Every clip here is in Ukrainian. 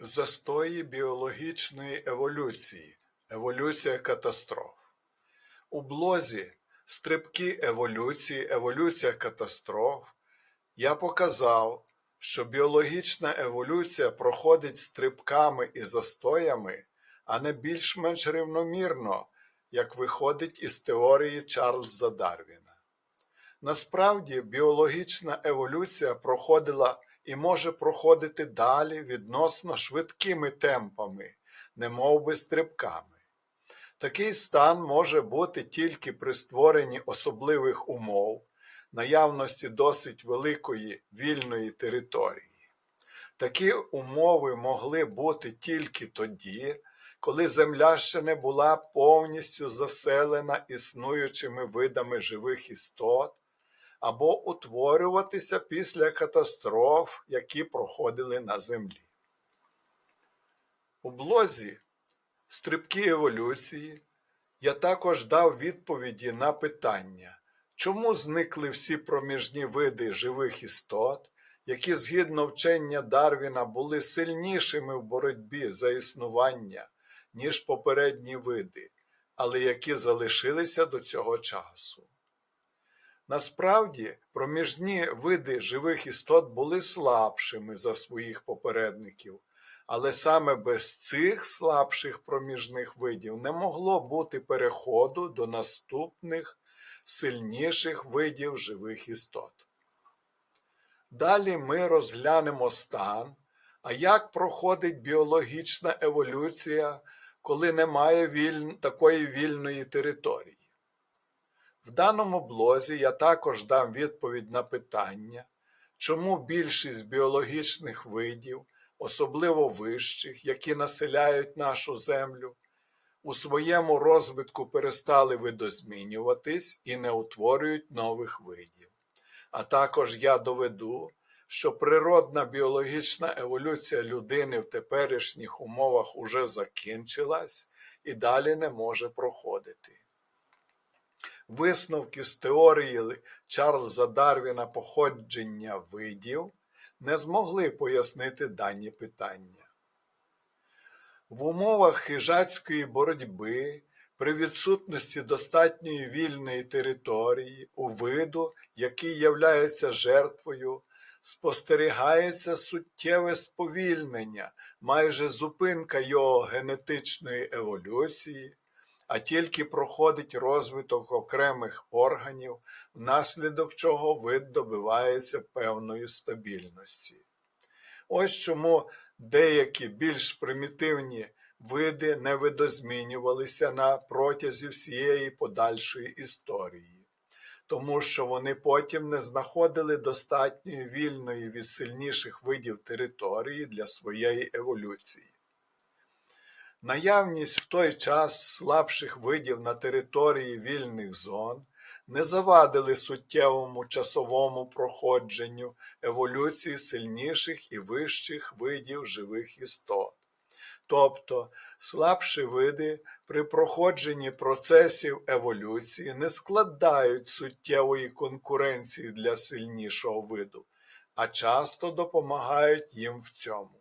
Застої біологічної еволюції. Еволюція катастроф. У блозі Стрибки еволюції, еволюція катастроф я показав, що біологічна еволюція проходить стрибками і застоями, а не більш-менш рівномірно, як виходить із теорії Чарльза Дарвіна. Насправді, біологічна еволюція проходила і може проходити далі відносно швидкими темпами, немов би стрибками. Такий стан може бути тільки при створенні особливих умов, наявності досить великої вільної території. Такі умови могли бути тільки тоді, коли земля ще не була повністю заселена існуючими видами живих істот, або утворюватися після катастроф, які проходили на землі. У блозі Стрибки еволюції я також дав відповіді на питання, чому зникли всі проміжні види живих істот, які згідно вчення Дарвіна були сильнішими в боротьбі за існування, ніж попередні види, але які залишилися до цього часу. Насправді, проміжні види живих істот були слабшими за своїх попередників, але саме без цих слабших проміжних видів не могло бути переходу до наступних сильніших видів живих істот. Далі ми розглянемо стан, а як проходить біологічна еволюція, коли немає віль... такої вільної території. В даному блозі я також дам відповідь на питання, чому більшість біологічних видів особливо вищих, які населяють нашу землю, у своєму розвитку перестали видозмінюватись і не утворюють нових видів. А також я доведу, що природна біологічна еволюція людини в теперішніх умовах уже закінчилась і далі не може проходити. Висновки з теорії Чарльза Дарвіна походження видів не змогли пояснити дані питання. В умовах хижацької боротьби при відсутності достатньої вільної території у виду, який являється жертвою, спостерігається суттєве сповільнення, майже зупинка його генетичної еволюції, а тільки проходить розвиток окремих органів, внаслідок чого вид добивається певної стабільності. Ось чому деякі більш примітивні види не видозмінювалися на протязі всієї подальшої історії, тому що вони потім не знаходили достатньої вільної від сильніших видів території для своєї еволюції. Наявність в той час слабших видів на території вільних зон не завадили суттєвому часовому проходженню еволюції сильніших і вищих видів живих істот. Тобто слабші види при проходженні процесів еволюції не складають суттєвої конкуренції для сильнішого виду, а часто допомагають їм в цьому.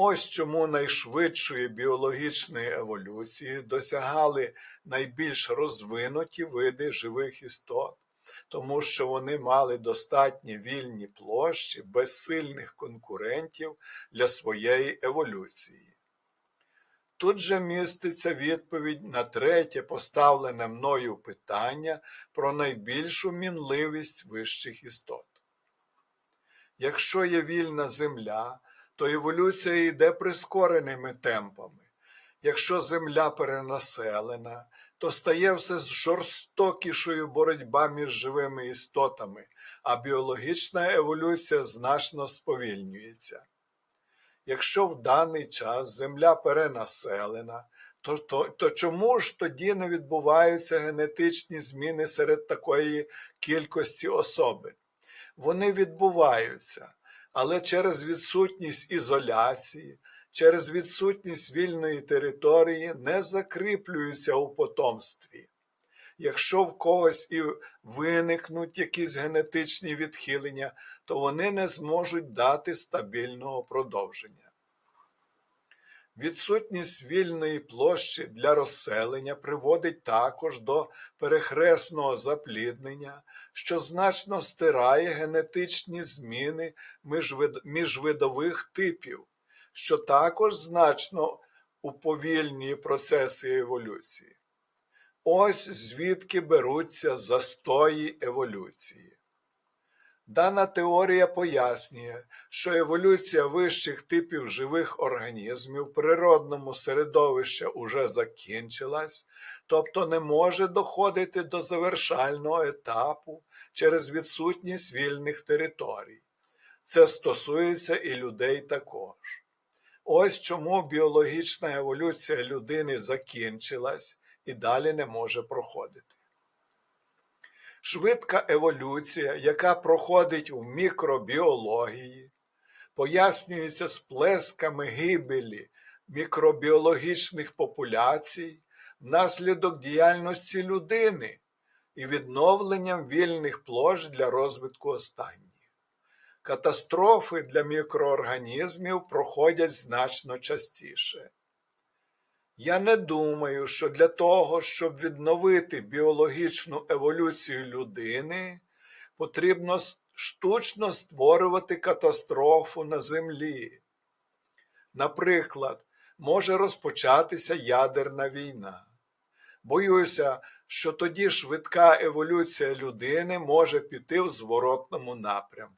Ось чому найшвидшої біологічної еволюції досягали найбільш розвинуті види живих істот, тому що вони мали достатні вільні площі без сильних конкурентів для своєї еволюції. Тут же міститься відповідь на третє поставлене мною питання про найбільшу мінливість вищих істот. Якщо є вільна земля, то еволюція йде прискореними темпами. Якщо земля перенаселена, то стає все жорстокішою боротьба між живими істотами, а біологічна еволюція значно сповільнюється. Якщо в даний час земля перенаселена, то, то, то чому ж тоді не відбуваються генетичні зміни серед такої кількості особин? Вони відбуваються але через відсутність ізоляції, через відсутність вільної території не закріплюються у потомстві. Якщо в когось і виникнуть якісь генетичні відхилення, то вони не зможуть дати стабільного продовження. Відсутність вільної площі для розселення приводить також до перехресного запліднення, що значно стирає генетичні зміни міжвидових типів, що також значно уповільнює процеси еволюції. Ось звідки беруться застої еволюції. Дана теорія пояснює, що еволюція вищих типів живих організмів в природному середовищі уже закінчилась, тобто не може доходити до завершального етапу через відсутність вільних територій. Це стосується і людей також. Ось чому біологічна еволюція людини закінчилась і далі не може проходити. Швидка еволюція, яка проходить у мікробіології, пояснюється сплесками гибелі мікробіологічних популяцій внаслідок діяльності людини і відновленням вільних площ для розвитку останніх. Катастрофи для мікроорганізмів проходять значно частіше. Я не думаю, що для того, щоб відновити біологічну еволюцію людини, потрібно штучно створювати катастрофу на Землі. Наприклад, може розпочатися ядерна війна. Боюся, що тоді швидка еволюція людини може піти в зворотному напрямку.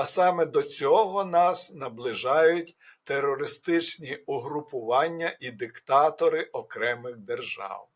А саме до цього нас наближають терористичні угрупування і диктатори окремих держав.